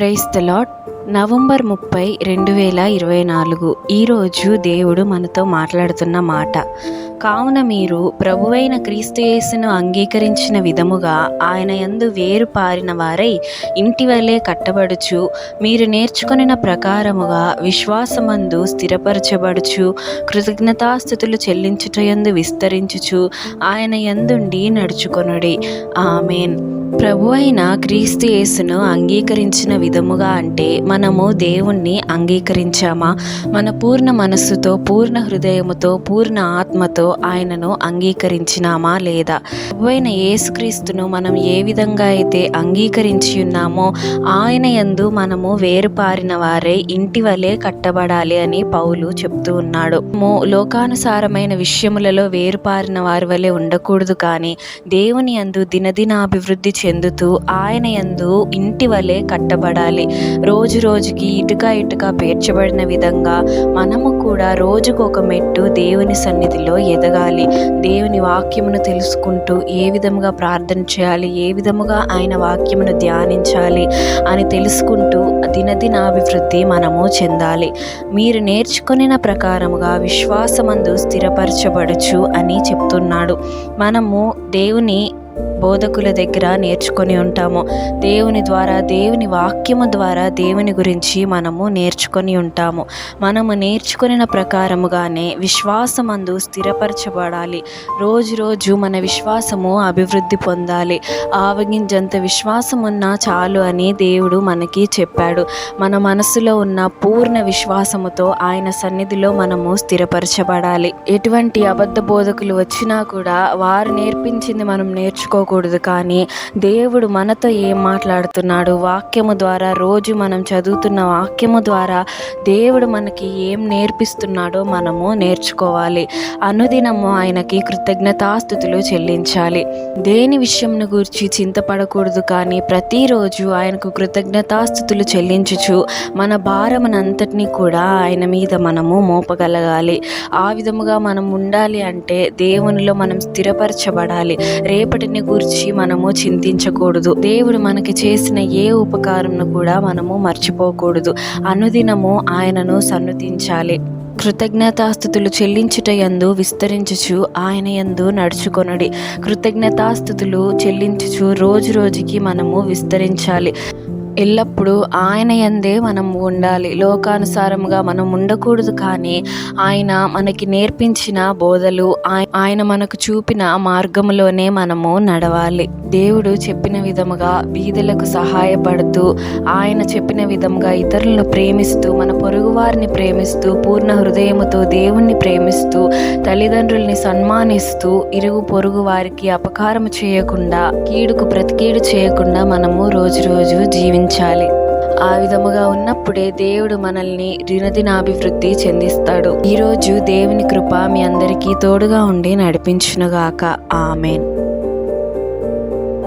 Price the lot November ముప్పై రెండు వేల ఇరవై నాలుగు. ఈరోజు దేవుడు మనతో మాట్లాడుతున్న మాట. కావున మీరు ప్రభువైన క్రీస్తుయేసును అంగీకరించిన విధముగా ఆయన యందు వేరు పారిన వారై ఇంటి వలె కట్టబడుచు మీరు నేర్చుకొనిన ప్రకారముగా విశ్వాసమందు స్థిరపరచబడుచు కృతజ్ఞతాస్థుతులు చెల్లించుటయందు విస్తరించుచు ఆయన యందుండి నడుచుకొనుడి. ఆమెన్. ప్రభు అయిన క్రీస్తు యేసును అంగీకరించిన విధముగా అంటే మనము దేవుణ్ణి అంగీకరించామా? మన పూర్ణ మనస్సుతో పూర్ణ హృదయముతో పూర్ణ ఆత్మతో ఆయనను అంగీకరించినామా లేదా? ప్రభు అయిన యేసుక్రీస్తును మనం ఏ విధంగా అయితే అంగీకరించి ఉన్నామో ఆయన యందు మనము వేరుపారిన వారే ఇంటి వలె కట్టబడాలి అని పౌలు చెప్తూ ఉన్నాడు. మో లోకానుసారమైన విషయములలో వేరుపారిన వారి వలె ఉండకూడదు కానీ దేవుని యందు దినదినాభివృద్ధి చెందుతూ ఆయన యందు ఇంటి వలె కట్టబడాలి. రోజు రోజుకి ఇటుక ఇటుక పేర్చబడిన విధంగా మనము కూడా రోజుకు ఒక మెట్టు దేవుని సన్నిధిలో ఎదగాలి. దేవుని వాక్యమును తెలుసుకుంటూ ఏ విధముగా ప్రార్థన చేయాలి ఏ విధముగా ఆయన వాక్యమును ధ్యానించాలి అని తెలుసుకుంటూ దినదినాభివృద్ధి మనము చెందాలి. మీరు నేర్చుకునిన ప్రకారముగా విశ్వాసమందు స్థిరపరచబడుచు అని చెప్తున్నాడు. మనము దేవుని బోధకుల దగ్గర నేర్చుకొని ఉంటాము. దేవుని ద్వారా దేవుని వాక్యము ద్వారా దేవుని గురించి మనము నేర్చుకొని ఉంటాము. మనము నేర్చుకున్న ప్రకారముగానే విశ్వాసమందు స్థిరపరచబడాలి. రోజు రోజు మన విశ్వాసము అభివృద్ధి పొందాలి. ఆవగింజంత విశ్వాసం ఉన్నా చాలు అని దేవుడు మనకి చెప్పాడు. మన మనసులో ఉన్న పూర్ణ విశ్వాసముతో ఆయన సన్నిధిలో మనము స్థిరపరచబడాలి. ఎటువంటి అబద్ధ బోధకులు వచ్చినా కూడా వారు నేర్పించింది మనం నేర్చుకోకూడదు కానీ దేవుడు మనతో ఏం మాట్లాడుతున్నాడు? వాక్యము ద్వారా రోజు మనం చదువుతున్న వాక్యము ద్వారా దేవుడు మనకి ఏం నేర్పిస్తున్నాడో మనము నేర్చుకోవాలి. అనుదినము ఆయనకి కృతజ్ఞతాస్థుతులు చెల్లించాలి. దేని విషయంను గురించి చింతపడకూడదు కానీ ప్రతిరోజు ఆయనకు కృతజ్ఞతాస్థుతులు చెల్లించుచు మన భారమనంతటినీ కూడా ఆయన మీద మనము మోపగలగాలి. ఆ విధముగా మనం ఉండాలి అంటే దేవునిలో మనం స్థిరపరచబడాలి. రేపటి రేపటిని గురించి మనము చింతించకూడదు. దేవుడు మనకి చేసిన ఏ ఉపకారంను కూడా మనము మర్చిపోకూడదు. అనుదినము ఆయనను సన్నుతించాలి. కృతజ్ఞతాస్థుతులు చెల్లించుట యందు విస్తరించుచు ఆయన యందు నడుచుకొనుడి. కృతజ్ఞతాస్థుతులు చెల్లించుచు రోజు రోజుకి మనము విస్తరించాలి. ఎల్లప్పుడూ ఆయన యందే మనం ఉండాలి. లోకానుసారముగా మనం ఉండకూడదు కానీ ఆయన మనకి నేర్పించిన బోధలు ఆయన మనకు చూపిన మార్గంలోనే మనము నడవాలి. దేవుడు చెప్పిన విధముగా వీధులకు సహాయపడుతూ ఆయన చెప్పిన విధముగా ఇతరులను ప్రేమిస్తూ మన పొరుగువారిని ప్రేమిస్తూ పూర్ణ హృదయముతో దేవుణ్ణి ప్రేమిస్తూ తల్లిదండ్రుల్ని సన్మానిస్తూ ఇరుగు పొరుగు వారికి అపకారం చేయకుండా కీడుకు ప్రతికీడు చేయకుండా మనము రోజు రోజు జీవించాలి ఆ విధముగా ఉన్నప్పుడే దేవుడు మనల్ని దినదినాభివృద్ధి చెందిస్తాడు. ఈరోజు దేవుని కృప మీ అందరికీ తోడుగా ఉండి నడిపించునుగాక. ఆమెన్.